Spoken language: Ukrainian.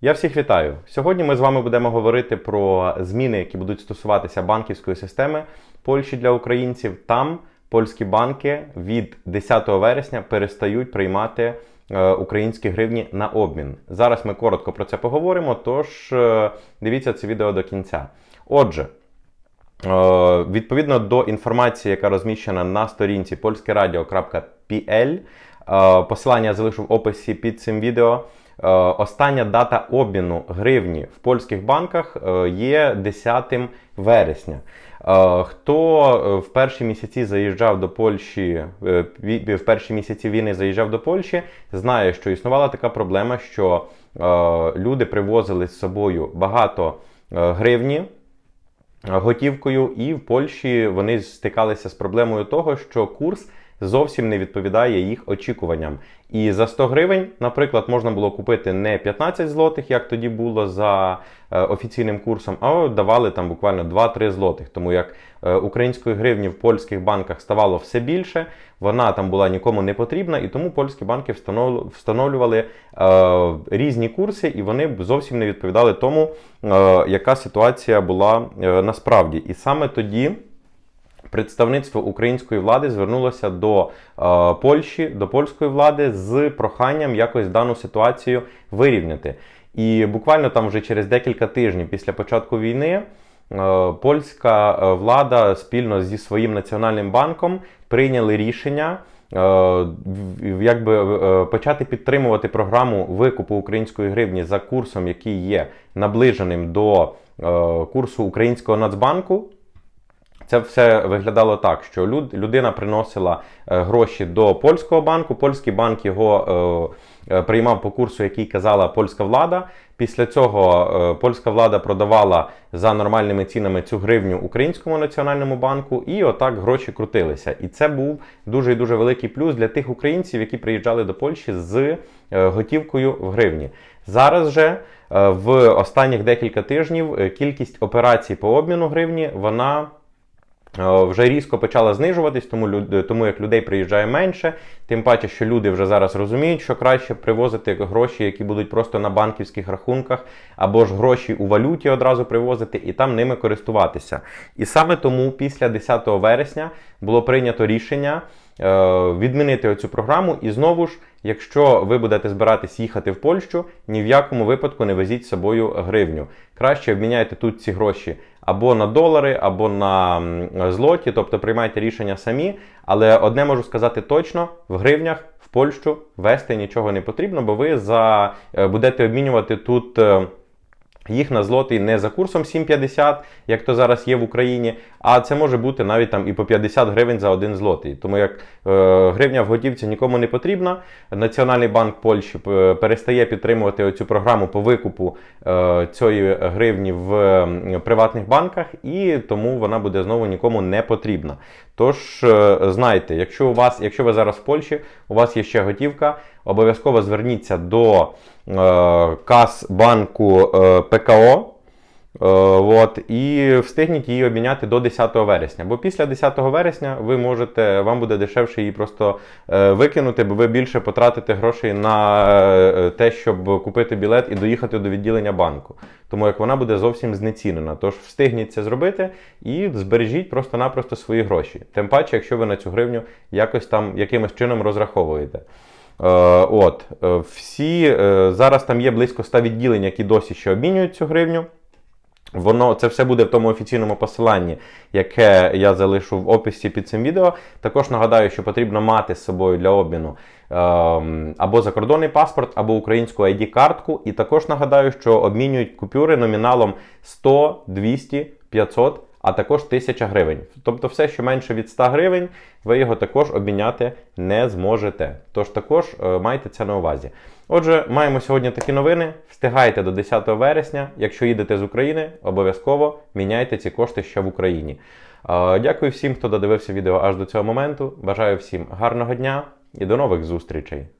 Я всіх вітаю. Сьогодні ми з вами будемо говорити про зміни, які будуть стосуватися банківської системи Польщі для українців. Там польські банки від 10 вересня перестають приймати е, українські гривні на обмін. Зараз ми коротко про це поговоримо. Тож е, дивіться це відео до кінця. Отже. Е, Відповідно до інформації, яка розміщена на сторінці polskeradio.pl, е, посилання я залишу в описі під цим відео. Е, Остання дата обміну гривні в польських банках е, є 10 вересня. Е, Хто в перші місяці заїжджав до Польщі, в перші місяці війни заїжджав до Польщі, знає, що існувала така проблема, що люди привозили з собою багато гривні готівкою, і в Польщі вони стикалися з проблемою того, що курс зовсім не відповідає їх очікуванням. І за 100 гривень, наприклад, можна було купити не 15 злотих, як тоді було за е, офіційним курсом, а давали там буквально 2-3 злотих. Тому як е, української гривні в польських банках ставало все більше, вона там була нікому не потрібна, і тому польські банки встановлювали е, різні курси, і вони зовсім не відповідали тому, яка ситуація була насправді. І саме тоді. Представництво української влади звернулося до е, Польщі, до польської влади з проханням якось дану ситуацію вирівняти. І буквально там вже через декілька тижнів після початку війни е, польська е, влада спільно зі своїм національним банком прийняли рішення. е, Якби е, почати підтримувати програму викупу української гривні за курсом, який є наближеним до е, курсу українського Нацбанку, це все виглядало так, що люд, людина приносила е, гроші до польського банку, польський банк його е, е, приймав по курсу, який казала польська влада. Після цього е, польська влада продавала за нормальними цінами цю гривню українському національному банку, і отак гроші крутилися. І це був дуже дуже великий плюс для тих українців, які приїжджали до Польщі з е, готівкою в гривні. Зараз же е, в останніх декілька тижнів кількість операцій по обміну гривні вона вже різко почала знижуватись, тому люд- тому як людей приїжджає менше. Тим паче, що люди вже зараз розуміють, що краще привозити гроші, які будуть просто на банківських рахунках, або ж гроші у валюті одразу привозити і там ними користуватися. І саме тому після 10 вересня було прийнято рішення е, відмінити оцю програму. І знову ж, якщо ви будете збиратись їхати в Польщу, ні в якому випадку не везіть з собою гривню. Краще обміняйте тут ці гроші або на долари, або на злоті, тобто приймайте рішення самі. Але одне можу сказати точно: в гривнях в Польщу вести нічого не потрібно, бо ви за е, будете обмінювати тут. Е, їх на злотий не за курсом 7,50, як то зараз є в Україні, а це може бути навіть там і по 50 гривень за один злотий. Тому як е, гривня в готівці нікому не потрібна, Національний банк Польщі е, перестає підтримувати оцю програму по викупу е, цієї гривні в м, приватних банках, і тому вона буде знову нікому не потрібна. Тож е, знайте, якщо у вас, якщо ви зараз в Польщі, у вас є ще готівка, обов'язково зверніться до е, кас банку е, ПКО. Е, От, і встигніть її обміняти до 10 вересня. Бо після 10 вересня ви можете, вам буде дешевше її просто е, викинути, бо ви більше потратите грошей на е, те, щоб купити білет і доїхати до відділення банку. Тому як вона буде зовсім знецінена. Тож встигніть це зробити і збережіть просто-напросто свої гроші. Тим паче, якщо ви на цю гривню якось там якимось чином розраховуєте. Е, От, е, всі е, зараз там є близько 100 відділень, які досі ще обмінюють цю гривню. Воно це все буде в тому офіційному посиланні, яке я залишу в описі під цим відео. Також нагадаю, що потрібно мати з собою для обміну ем, або закордонний паспорт, або українську ID-картку. І також нагадаю, що обмінюють купюри номіналом 100, 200, 500, а також 1000 гривень. Тобто, все, що менше від 100 гривень, ви його також обміняти не зможете. Тож також е, майте це на увазі. Отже, маємо сьогодні такі новини. Встигайте до 10 вересня. Якщо їдете з України, обов'язково міняйте ці кошти ще в Україні. Е, Дякую всім, хто додивився відео аж до цього моменту. Бажаю всім гарного дня і до нових зустрічей!